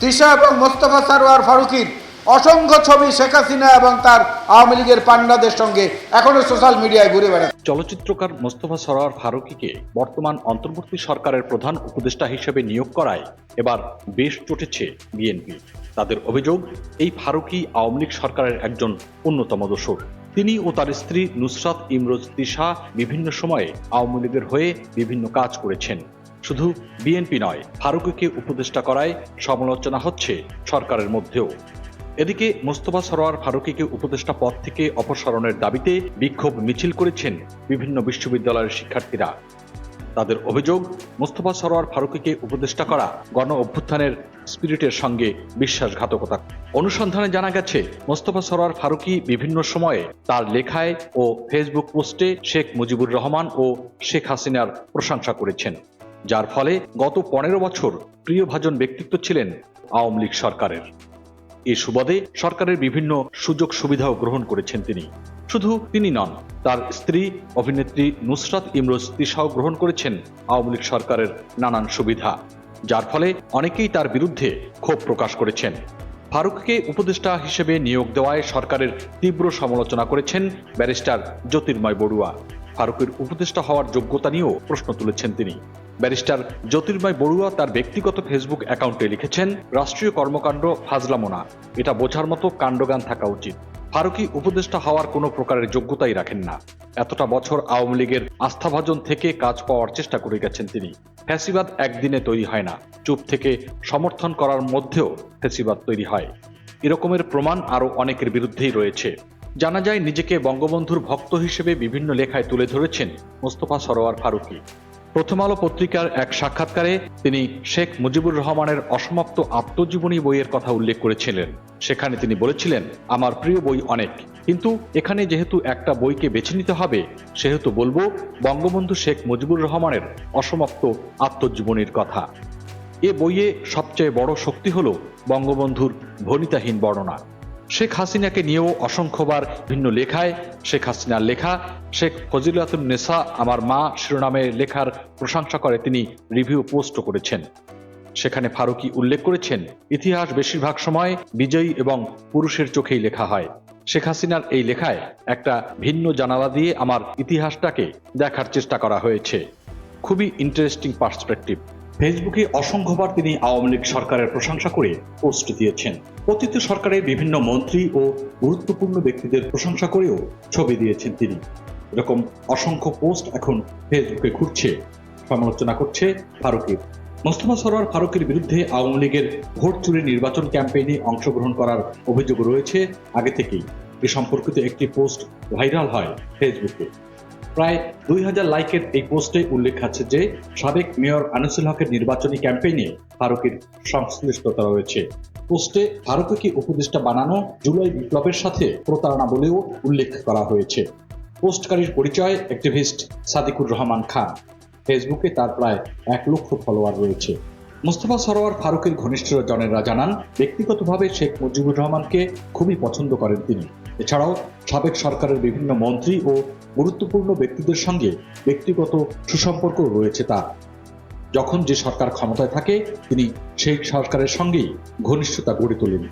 তিশা এবং মোস্তফা সারোয়ার ফারুকির অসংখ্য ছবি শেখ হাসিনা এবং তার আওয়ামী লীগের পান্ডাদের সঙ্গে এখনও সোশ্যাল মিডিয়ায় ঘুরে বেড়াচ্ছে। চলচ্চিত্রকার মোস্তফা সরোয়ার ফারুকিকে বর্তমান অন্তর্বর্তী সরকারের প্রধান উপদেষ্টা হিসেবে নিয়োগ করায় এবার বেশ চটেছে বিএনপি। তাদের অভিযোগ, এই ফারুকি আওয়ামী লীগ সরকারের একজন অন্যতম দোসর তিনি ও তার স্ত্রী নুসরাত ইমরোজ তিশা বিভিন্ন সময়ে আওয়ামী লীগের হয়ে বিভিন্ন কাজ করেছেন। শুধু বিএনপি নয়, ফারুকিকে উপদেষ্টা করায় সমালোচনা হচ্ছে সরকারের মধ্যেও। এদিকে মোস্তফা সরোয়ার ফারুকিকে উপদেষ্টা পদ থেকে অপসারণের দাবিতে বিক্ষোভ মিছিল করেছেন বিভিন্ন বিশ্ববিদ্যালয়ের শিক্ষার্থীরা। তাদের অভিযোগ, মোস্তফা সরোয়ার ফারুকিকে উপদেষ্টা করা গণ অভ্যুত্থানের স্পিরিটের সঙ্গে বিশ্বাসঘাতকতা। অনুসন্ধানে জানা গেছে, মোস্তফা সরোয়ার ফারুকি বিভিন্ন সময়ে তার লেখায় ও ফেসবুক পোস্টে শেখ মুজিবুর রহমান ও শেখ হাসিনার প্রশংসা করেছেন। যার ফলে গত পনেরো বছর প্রিয়ভাজন ব্যক্তিত্ব ছিলেন আওয়ামী লীগ সরকারের। এই সুবাদে সরকারের বিভিন্ন সুযোগ সুবিধাও গ্রহণ করেছেন তিনি। শুধু তিনি নন, তার স্ত্রী, অভিনেত্রী নুসরাত ইমরোজ তিশাও গ্রহণ করেছেন আওয়ামী লীগ সরকারের নানান সুবিধা, যার ফলে অনেকেই তার বিরুদ্ধে ক্ষোভ প্রকাশ করেছেন। ফারুককে উপদেষ্টা হিসেবে নিয়োগ দেওয়ায় সরকারের তীব্র সমালোচনা করেছেন ব্যারিস্টার জ্যোতির্ময় বড়ুয়া। ফারুকের উপদেষ্টা হওয়ার যোগ্যতা নিয়েও প্রশ্ন তুলেছেন তিনি। ব্যারিস্টার জ্যোতির্ময় বড়ুয়া তার ব্যক্তিগত ফেসবুক অ্যাকাউন্টে লিখেছেন, রাষ্ট্রীয় কর্মকাণ্ড ফাজলামোনা। এটা বোঝার মতো কাণ্ডজ্ঞান থাকা উচিত। ফারুকি উপদেষ্টা হওয়ার কোনো প্রকারের যোগ্যতাই রাখেন না। এতটা বছর আওয়ামী লীগের আস্থাভাজন থেকে কাজ পাওয়ার চেষ্টা করে গেছেন তিনি। ফ্যাসিবাদ একদিনে তৈরি হয় না। চুপ থেকে সমর্থন করার মধ্যেও ফ্যাসিবাদ তৈরি হয়। এরকমের প্রমাণ আরও অনেকের বিরুদ্ধেই রয়েছে। জানা যায় নিজেকে বঙ্গবন্ধুর ভক্ত হিসেবে বিভিন্ন লেখায় তুলে ধরেছেন মোস্তফা সরোয়ার ফারুকি। প্রথম আলো পত্রিকার এক সাক্ষাৎকারে তিনি শেখ মুজিবুর রহমানের অসমাপ্ত আত্মজীবনী বইয়ের কথা উল্লেখ করেছিলেন। সেখানে তিনি বলেছিলেন, আমার প্রিয় বই অনেক। কিন্তু এখানে যেহেতু একটা বইকে বেছে নিতে হবে, সেহেতু বলব বঙ্গবন্ধু শেখ মুজিবুর রহমানের অসমাপ্ত আত্মজীবনীর কথা। এ বইয়ে সবচেয়ে বড় শক্তি হল বঙ্গবন্ধুর ভনিতাহীন বর্ণনা। শেখ হাসিনাকে নিয়েও অসংখ্যবার ভিন্ন লেখায় শেখ হাসিনার লেখা, শেখ ফজিলাতুন নেসা আমার মা শিরোনামে লেখার প্রশংসা করে তিনি রিভিউ পোস্ট করেছেন। সেখানে ফারুকি উল্লেখ করেছেন, ইতিহাস বেশিরভাগ সময় বিজয়ী এবং পুরুষের চোখেই লেখা হয়। শেখ হাসিনার এই লেখায় একটা ভিন্ন জানালা দিয়ে আমার ইতিহাসটাকে দেখার চেষ্টা করা হয়েছে। খুবই ইন্টারেস্টিং পার্সপেক্টিভ ফেসবুকে অসংখ্যবার তিনি আওয়ামী লীগ সরকারের প্রশংসা করে পোস্ট দিয়েছেন। অতীত সরকারের বিভিন্ন মন্ত্রী ও গুরুত্বপূর্ণ ব্যক্তিদের প্রশংসা করেও ছবি দিয়েছেন তিনি। এরকম অসংখ্য পোস্ট এখন ফেসবুকে ঘুরছে। সমালোচনা করছে ফারুকের। মোস্তফা সরোয়ার ফারুকের বিরুদ্ধে আওয়ামী লীগের ভোট চুরি নির্বাচন ক্যাম্পেইনে অংশগ্রহণ করার অভিযোগ রয়েছে আগে থেকেই। এ সম্পর্কিত একটি পোস্ট ভাইরাল হয় ফেসবুকে। প্রায় দুই হাজার লাইকের এই পোস্টে উল্লেখ আছে যে, সাবেক মেয়র আনিসুল হকের নির্বাচনী ক্যাম্পেইনে ফারুকের সংশ্লিষ্টতা রয়েছে। পোস্টে ফারুককে উপদেষ্টা বানানো জুলাই বিপ্লবের সাথে প্রতারণা বলেও উল্লেখ করা হয়েছে। পোস্টকারীর পরিচয় অ্যাক্টিভিস্ট সাদিকুর রহমান খান। ফেসবুকে তার প্রায় এক লক্ষ ফলোয়ার রয়েছে। মোস্তফা সরোয়ার ফারুকের ঘনিষ্ঠ জনেরা জানান, ব্যক্তিগতভাবে শেখ মুজিবুর রহমানকে খুবই পছন্দ করেন তিনি। এছাড়াও সাবেক সরকারের বিভিন্ন মন্ত্রী ও গুরুত্বপূর্ণ ব্যক্তিদের সঙ্গে ব্যক্তিগত সুসম্পর্ক রয়েছে তার। যখন যে সরকার ক্ষমতায় থাকে, তিনি সেই সরকারের সঙ্গেই ঘনিষ্ঠতা গড়ে তোলেন।